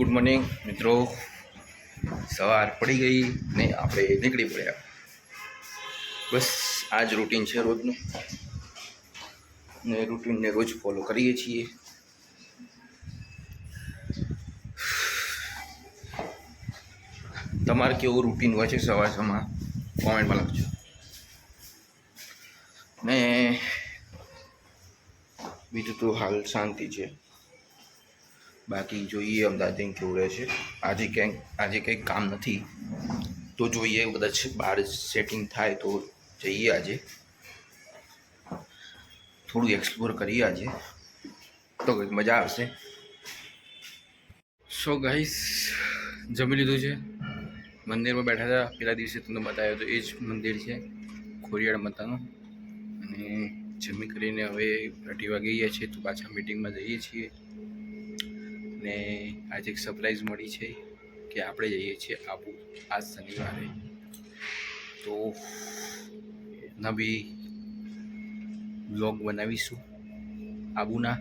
Good morning મિત્રો. સવાર પડી ગઈ ને આપણે નીકળી પડ્યા. બસ આ જ રૂટીન છે રોજનું. ને રૂટીનને રોજ ફોલો કરીએ છીએ. તમારે કેવું રૂટીન હોય છે સવાર સવારમાં કોમેન્ટમાં લખજો. ને બીજું તો હાલ શાંતિ છે. બાકી જોઈએ અમદાવાદ કેવું રહે છે. આજે ક્યાંક આજે કંઈક કામ નથી. તો જોઈએ કદાચ બહાર સેટિંગ થાય તો જઈએ આજે. થોડું એક્સપ્લોર કરીએ આજે. તો કંઈક મજા આવશે. સો ગાઈસ જમી લીધું છે. મંદિરમાં બેઠા હતા. પહેલા દિવસે તમને બતાવ્યો તો એ જ મંદિર છે, ખોરિયાળ માતાનું. અને જમી કરીને હવે અઢી વાગે ગયા છીએ તો પાછા મિટિંગમાં જઈએ છીએ. ને આજે એક સરપ્રાઈઝ મળી છે કે આપણે જઈએ છીએ આબુ આજ શનિવારે. તો એના બી બ્લોગ બનાવીશું આબુના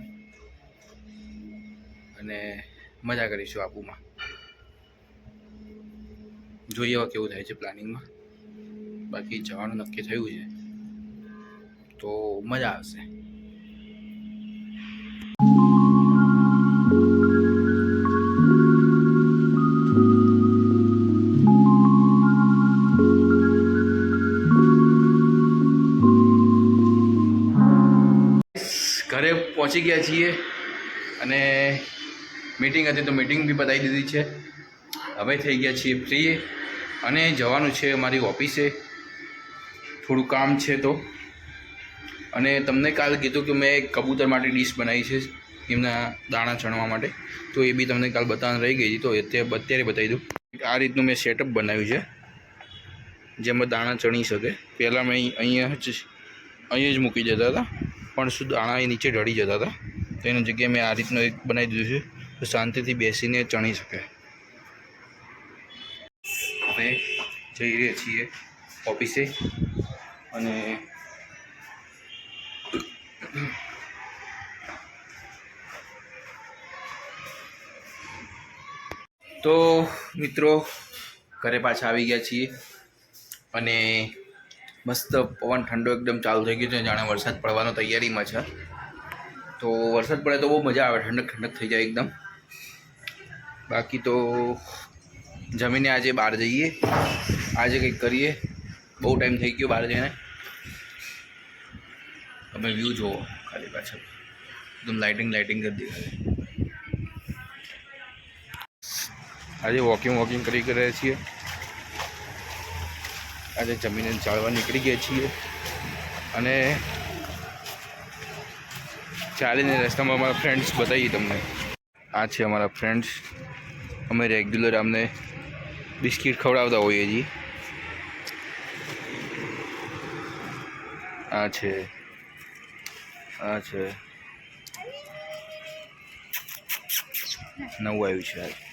અને મજા કરીશું આબુમાં. જોઈએ હવે કેવું થાય છે પ્લાનિંગમાં. બાકી જવાનું નક્કી થયું છે. તો મજા આવશે. પહોંચી ગયા છીએ અને મીટિંગ હતી તો મિટિંગ બી બતાવી દીધી છે. હવે થઈ ગયા છીએ ફ્રી અને જવાનું છે અમારી ઓફિસે. થોડું કામ છે તો. અને તમને કાલ કીધું કે મેં કબૂતર માટે ડીશ બનાવી છે એમના દાણા ચણવા માટે. તો એ બી તમને કાલ બતાવવાનું રહી ગઈ હતી. તો અત્યારે અત્યારે બતાવી દઉં. આ રીતનું મેં સેટઅપ બનાવ્યું છે. જેમાં દાણા ચણી શકે. પહેલાં મેં અહીંયા જ અહીંયા જ મૂકી દેતા હતા. પણ શું દાણા એ નીચે ઢળી જતા હતા. તો એની જગ્યાએ મેં આ રીતનું એક બનાવી દીધું છે. તો શાંતિથી બેસીને ચણી શકે. અમે જઈ રહ્યા છીએ ઓફિસે અને તો મિત્રો, ઘરે પાછા આવી ગયા છીએ અને મસ્ત પવન ઠંડો એકદમ ચાલુ થઈ ગયો છે, જાણે વરસાદ પડવાનો તૈયારીમાં છે. તો વરસાદ પડે તો બહુ મજા આવે, ઠંડક ઠંડક થઈ જાય એકદમ. બાકી તો જમીને આજે બહાર જઈએ. આજે કંઈક કરીએ. બહુ ટાઈમ થઈ ગયો બહાર જઈને. તમે વ્યૂ જુઓ ખાલી પાછળ. એકદમ લાઇટિંગ લાઇટિંગ કરી દેખાય. આજે વોકિંગ વોકિંગ કરી રહ્યા છીએ. આજે જમીને ચાળવા નીકળી ગયા છીએ. અને ચાલીને રસ્તામાં અમારા ફ્રેન્ડ્સ બતાવીએ તમને. આ છે અમારા ફ્રેન્ડ્સ અમે રેગ્યુલર અમને બિસ્કિટ ખવડાવતા હોઈએ છીએ. આ છે. આ છે. નવું આવ્યું છે આ